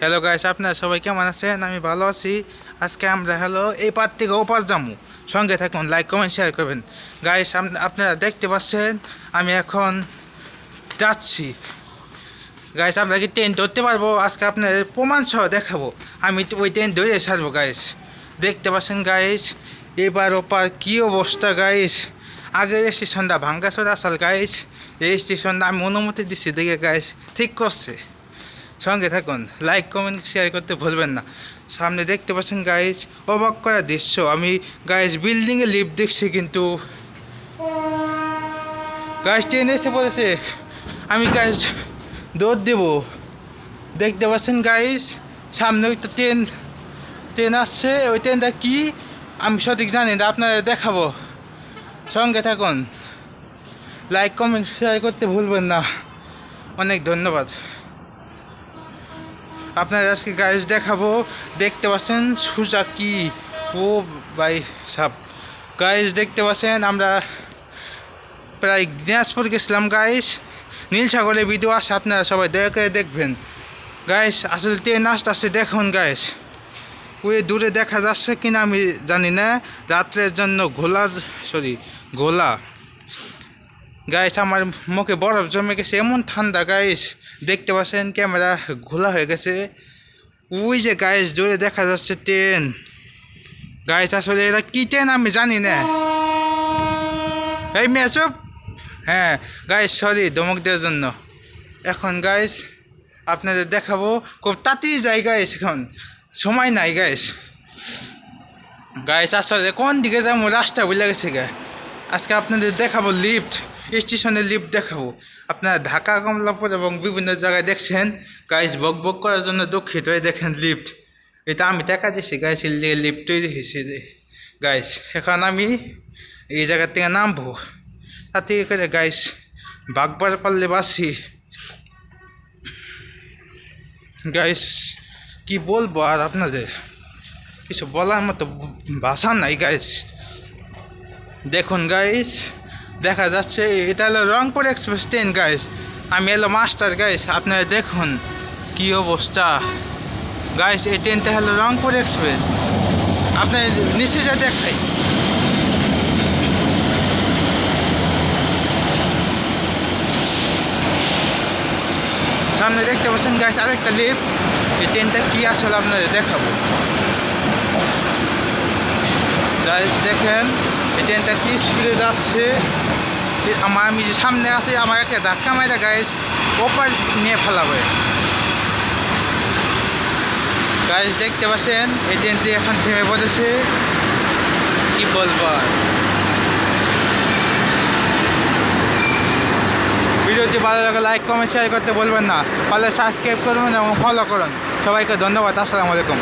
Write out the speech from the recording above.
Hello guys আপনারা সবাই কেমন আছেন? আমি ভালো আছি। আজকে আমরা হ্যালো এই পার থেকে ওপার যামু। সঙ্গে থাকুন লাইক কমেন্ট শেয়ার করবেন। গাইস আপনারা দেখতে পাচ্ছেন, আমি এখন যাচ্ছি। গাইস আমরা কি ট্রেন ধরতে পারব? আজকে আপনাদের প্রমাণ সহ দেখাবো। আমি ওই ট্রেন ধরে ছাড়বো গাইস দেখতে পাচ্ছেন গাইস এবার ওপার কী অবস্থা গাইস আগের স্টেশনটা ভাঙ্গাসোর আসাল গাইস এই স্টেশনটা আমি অনুমতি দিচ্ছি দেখে গাইস ঠিক করছে। সঙ্গে থাকুন। লাইক কমেন্ট শেয়ার করতে ভুলবেন না। সামনে দেখতে পাচ্ছেন গাইজ অবাক করা দৃশ্য। আমি গাইজ বিল্ডিংয়ে লিফট দেখছি কিন্তু। গাইজ ট্রেন এসে পড়েছে। আমি গাইজ দৌড় দেব। দেখতে পাচ্ছেন গাইজ সামনে একটা ট্রেন ট্রেন আসছে। ওই ট্রেনটা কি? আমি সঠিক জানি না আপনারা দেখাবো। সঙ্গে থাকুন। লাইক কমেন্ট শেয়ার করতে ভুলবেন না। অনেক ধন্যবাদ। আপনার আজকে গাইজ দেখাবো, দেখতে পাচ্ছেন সুজা কি? ও বাই সাপ গাইজ দেখতে পাচ্ছেন, আমরা প্রায় দিনাজপুর গেছিলাম গাইস নীল সাগরের ভিডিও আসে আপনারা সবাই দয়া করে দেখবেন। গাইস আসলে ট্রেন আসতে দেখুন গাইস ওই দূরে দেখা যাচ্ছে কিনা আমি জানি না। রাত্রের জন্য ঘোলা সরি ঘোলা। গাইস আমার মুখে বরফ জমে গেছে, এমন ঠান্ডা গাইস দেখতে পাচ্ছেন, ক্যামেরা ঘোলা হয়ে গেছে। ওই যে গাইস জোরে দেখা যাচ্ছে ট্রেন। গাইস আসলে এরা কি ট্রেন আমি জানি না। এই মেয়ে, চুপ। হ্যাঁ গাইস সরি ধমক দেওয়ার জন্য। এখন গাইস আপনাদের দেখাবো, খুব তাড়াতাড়ি যাই গাইস এখন। সময় নাই গাইস গাইস আসলে কোন দিকে যাব, রাস্তা বুঝলে গেছে গা। আজকে আপনাদের দেখাবো লিফট স্টেশনে লিফট দেখাবো আপনারা ঢাকা কমলাপুর এবং বিভিন্ন জায়গায় দেখছেন। গাইস বক বক করার জন্য দুঃখিত হয়ে দেখেন লিফট। এটা আমি টাকা দিয়েছি গাইস লিফট তৈরি হয়েছে গাইস এখন আমি এই জায়গার থেকে নামবো। তাতে করে গাইস বাগবার পারলে বাসি। গাইস কি বলব আর আপনাদের? কিছু বলার মতো ভাষা নাই গাইস দেখুন গাইস দেখা যাচ্ছে, এটা হলো রংপুর এক্সপ্রেস ট্রেন গাইস আমি এলো মাস্টার গাইস আপনারা দেখুন কি অবস্থা। গাইস এই ট্রেনটা হলো রংপুর এক্সপ্রেস। আপনার নিচে যা দেখাই সামনে দেখতে পাচ্ছেন গাইস আরেকটা লিফট এই ট্রেনটা কি আসলে আপনাদের দেখাবো। গাইস দেখেন এই ট্রেনটা কি স্পিডে যাচ্ছে? আমার আমি যে সামনে আছি, আমার একটা ধাক্কা মারা গাইস ওপার নিয়ে ফেলাবে। গাইস দেখতে পাচ্ছেন, এই ট্রেনটি এখন থেমে পড়েছে। কি বলব ভিডিওটি ভালো লাগে লাইক কমেন্ট শেয়ার করতে বলবেন না। পারলে সাবস্ক্রাইব করুন এবং ফলো করুন। সবাইকে ধন্যবাদ, আসসালামু আলাইকুম।